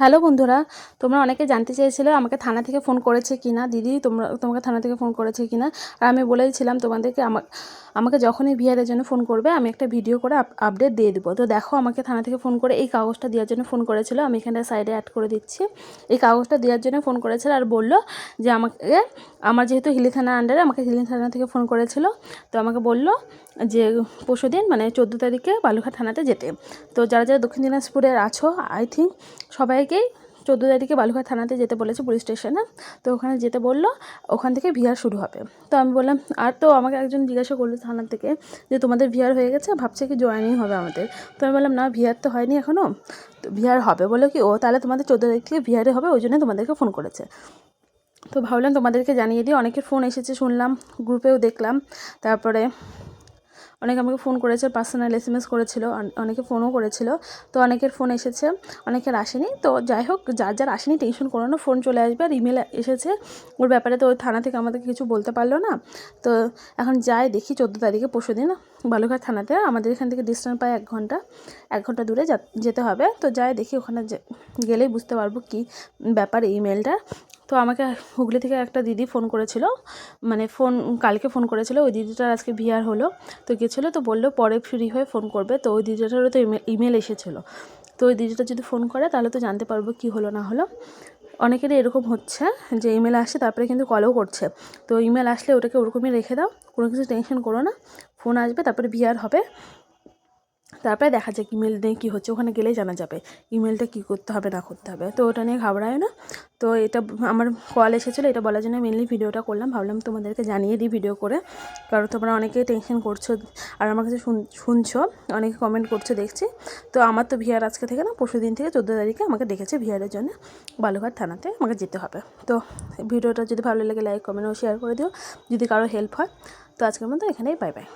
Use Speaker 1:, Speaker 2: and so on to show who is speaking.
Speaker 1: Hello বন্ধুরা, তোমরা অনেকে জানতে চেয়েছিলে আমাকে থানা থেকে ফোন করেছে কিনা, দিদি তোমরা তোমাকে থানা থেকে ফোন করেছে কি না আর আমি বলেছিলাম তোমাদেরকে আমা আমাকে যখনই ভিআরের জন্য ফোন করবে, আমি একটা ভিডিও করে আপডেট দিয়ে দেবো। তো দেখো আমাকে থানা থেকে ফোন করে এই কাগজটা দেওয়ার জন্য ফোন করেছিল, আমি এখানে সাইডে অ্যাড করে দিচ্ছি। এই কাগজটা দেওয়ার জন্য ফোন করেছিল আর বলল যে আমাকে, আমার যেহেতু হিলি থানার আন্ডারে আমাকে হিলি থানা থেকে ফোন করেছিল। তো আমাকে বলল যে পরশু দিন মানে চোদ্দ তারিখে বালুঘাট থানাতে যেতে। তো যারা যারা দক্ষিণ দিনাজপুরের আছো আই থিঙ্ক সবাইকেই চোদ্দ তারিখে বালুঘাট থানাতে যেতে বলেছে পুলিশ স্টেশনে। তো ওখানে যেতে বলল, ওখান থেকে ভিআর শুরু হবে। তো আমি বললাম, আর তো আমাকে একজন জিজ্ঞাসা করল থানা থেকে যে তোমাদের ভিআর হয়ে গেছে, ভাবছে কি জয়েনিং হবে আমাদের। তো আমি বললাম, না, ভিআর তো হয়নি এখনও তো ভিআর হবে বলে কি, ও তাহলে তোমাদের চোদ্দ তারিখ থেকে ভিআরে হবে, ওই জন্য তোমাদেরকে ফোন করেছে। তো ভাবলাম তোমাদেরকে জানিয়ে দিই, অনেকের ফোন এসেছে শুনলাম, গ্রুপেও দেখলাম। তারপরে অনেকে আমাকে ফোন করেছে পার্সোনাল এস এম এস করেছিল অনেকে ফোনও করেছিল। তো অনেকের ফোন এসেছে, অনেকের আসেনি। তো যাই হোক, যার যার আসেনি টেনশন করো না ফোন চলে আসবে আর ইমেল এসেছে। ওর ব্যাপারে তো ওই থানা থেকে আমাদেরকে কিছু বলতে পারল না। তো এখন যাই দেখি, চোদ্দ তারিখে পরশু দিন বালুঘাট থানাতে আমাদের এখান থেকে ডিস্টেন্স পায় এক ঘণ্টা এক ঘণ্টা দূরে যেতে হবে। তো যাই দেখি ওখানে গেলেই বুঝতে পারব কী ব্যাপার ইমেলটা তো আমাকে হুগলি থেকে একটা দিদি ফোন করেছিল মানে ফোন, কালকে ফোন করেছিল, ওই দিদিটার আজকে ভিআর হলো, তো গেছিল তো বলল পরে ফ্রি হয়ে ফোন করবে, তো ওই দিদিটারও তো ইমেল এসেছিল। তো ওই দিদিটা যদি ফোন করে তাহলে তো জানতে পারব কী হলো না হলো। অনেকেরই এরকম হচ্ছে যে ইমেল আসছে তারপরে কিন্তু কলও করছে। তো ইমেল আসলে ওটাকে ওরকমই রেখে দাও, কোনো কিছু টেনশন করো না, ফোন আসবে, তারপরে ভিআর হবে। তারপরে দেখা যাক ইমেল নিয়ে কী হচ্ছে। ওখানে গেলেই জানা যাবে ইমেলটা কী করতে হবে, না করতে হবে। তো ওটা নিয়ে ঘাবড়ায় না। তো এটা আমার কল এসেছিল, এটা বলার জন্য মেনলি ভিডিওটা করলাম। ভাবলাম তোমাদেরকে জানিয়ে দিই ভিডিও করে। কারণ তোমরা অনেকে টেনশন করছ আর আমার কাছে শুনছো, অনেকে কমেন্ট করছ, দেখছি। তো আমার তো ভিআর আজকে থেকে না, পরশু দিন থেকে চোদ্দ তারিখে আমাকে ডেকেছে ভিআরের জন্য বালুঘাট থানাতে আমাকে যেতে হবে। তো ভিডিওটা যদি ভালো লাগে লাইক কমেন্ট ও শেয়ার করে দিও। যদি কারও হেল্প হয়, তো আজকের মতো এখানেই বাই বাই